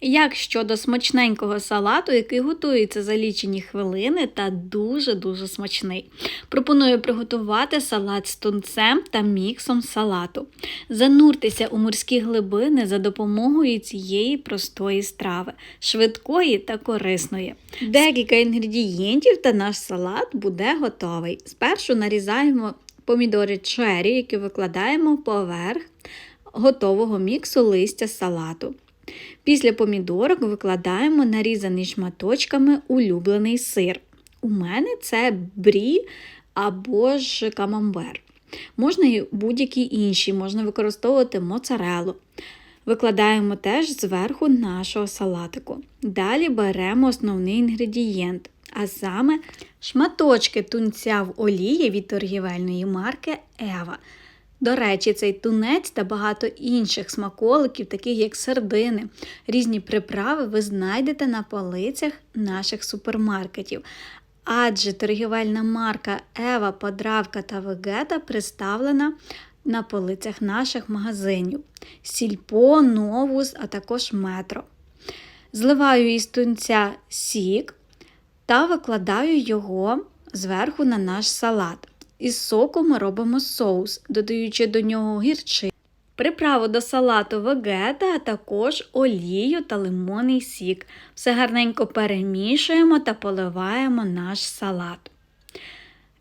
Як щодо смачненького салату, який готується за лічені хвилини та дуже-дуже смачний. Пропоную приготувати салат з тунцем та міксом салату. Зануртеся у морські глибини за допомогою цієї простої страви, швидкої та корисної. Декілька інгредієнтів та наш салат буде готовий. Спершу нарізаємо помідори чері, які викладаємо поверх готового міксу листя салату. Після помідорок викладаємо нарізаний шматочками улюблений сир. У мене це брі або ж камамбер. Можна і будь-які інші, можна використовувати моцарелу. Викладаємо теж зверху нашого салатику. Далі беремо основний інгредієнт, а саме шматочки тунця в олії від торгівельної марки Ева. До речі, цей тунець та багато інших смаколиків, таких як сердини, різні приправи, ви знайдете на полицях наших супермаркетів. Адже торгівельна марка Ева, Подравка та Вегета представлена на полицях наших магазинів Сільпо, Новус, а також Метро. Зливаю із тунця сік та викладаю його зверху на наш салат. Із соку ми робимо соус, додаючи до нього гірчи. Приправу до салату вегета, а також олію та лимонний сік. Все гарненько перемішуємо та поливаємо наш салат.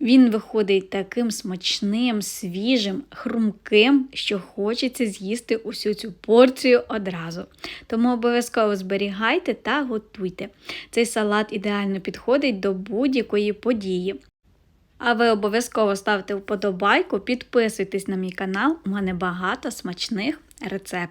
Він виходить таким смачним, свіжим, хрумким, що хочеться з'їсти усю цю порцію одразу. Тому обов'язково зберігайте та готуйте. Цей салат ідеально підходить до будь-якої події. А ви обов'язково ставте вподобайку, підписуйтесь на мій канал, у мене багато смачних рецептів.